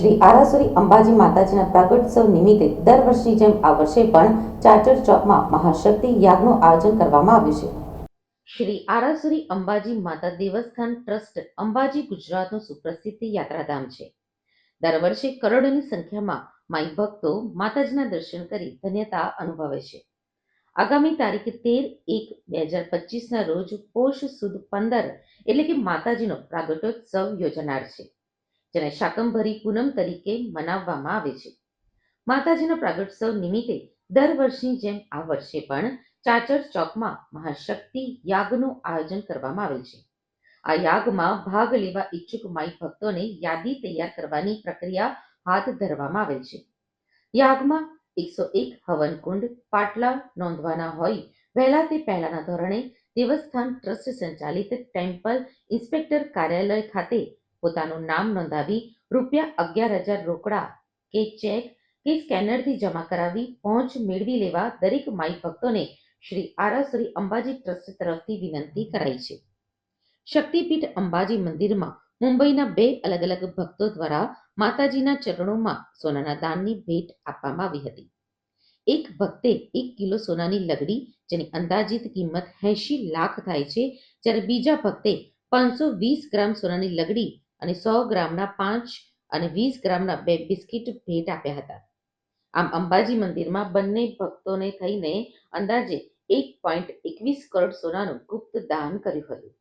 શ્રી આરાસુરી અંબાજી માતાજીના પ્રાગટ્યોત્સવ નિમિત્તે દર વર્ષની જેમ આ વર્ષે પણ ચાચર ચોકમાં મહાશક્તિ યાગનું આયોજન કરવામાં આવ્યું છે. શ્રી આરાસુરી અંબાજી માતા દેવસ્થાન ટ્રસ્ટ અંબાજી ગુજરાતનું સુપ્રસિદ્ધ યાત્રાધામ છે. દર વર્ષે કરોડોની સંખ્યામાં માઈ ભક્તો માતાજીના દર્શન કરી ધન્યતા અનુભવે છે. આગામી તારીખ તેર એક બે હજાર પચીસના રોજ પોષ સુદ પંદર એટલે કે માતાજીનો પ્રાગટ્યોત્સવ યોજાનાર છે. જેને શાકંભરી પૂનમ તરીકે મનાવવામાં આવે છે. માતાજીના પ્રાગટ્યોત્સવ નિમિત્તે દર વર્ષની જેમ આ વર્ષે પણ ચાચર ચોકમાં મહાશક્તિ યાગનું આયોજન કરવામાં આવેલ છે. આ યાગમાં ભાગ લેવા ઈચ્છુક માઈ ભક્તોને યાદી તૈયાર કરવાની પ્રક્રિયા હાથ ધરવામાં આવેલ છે. યાગમાં એકસો એક હવનકુંડ પાટલા નોંધવાના હોય વહેલા તે પહેલાના ધોરણે દેવસ્થાન ટ્રસ્ટ સંચાલિત ટેમ્પલ ઇન્સ્પેક્ટર કાર્યાલય ખાતે પોતાનું નામ નોંધાવી રૂપિયા અગિયાર હજાર રોકડા કે ચેક કે સ્કેનરથી જમા કરાવી પહોંચ મેળવી લેવા દરેક માઈ ભક્તોને શ્રી આરાસુરી અંબાજી ટ્રસ્ટ તરફથી વિનંતી કરાઈ છે. શક્તિપીઠ અંબાજી મંદિરમાં મુંબઈના બે અલગ અલગ ભક્તો દ્વારા માતાજીના ચરણોમાં સોનાના દાનની ભેટ આપવામાં આવી હતી. એક ભક્તે એક કિલો સોનાની લગડી જેની અંદાજિત કિંમત એંશી લાખ થાય છે, જ્યારે બીજા ભક્તે પાંચસો વીસ ગ્રામ સોનાની લગડી અને સો ગ્રામના પાંચ અને વીસ ગ્રામના બે બિસ્કિટ ભેટ આપ્યા હતા. આમ અંબાજી મંદિરમાં બંને ભક્તોને થઈને અંદાજે એક પોઈન્ટ એકવીસ કરોડ સોનાનું ગુપ્ત દાન કર્યું હતું.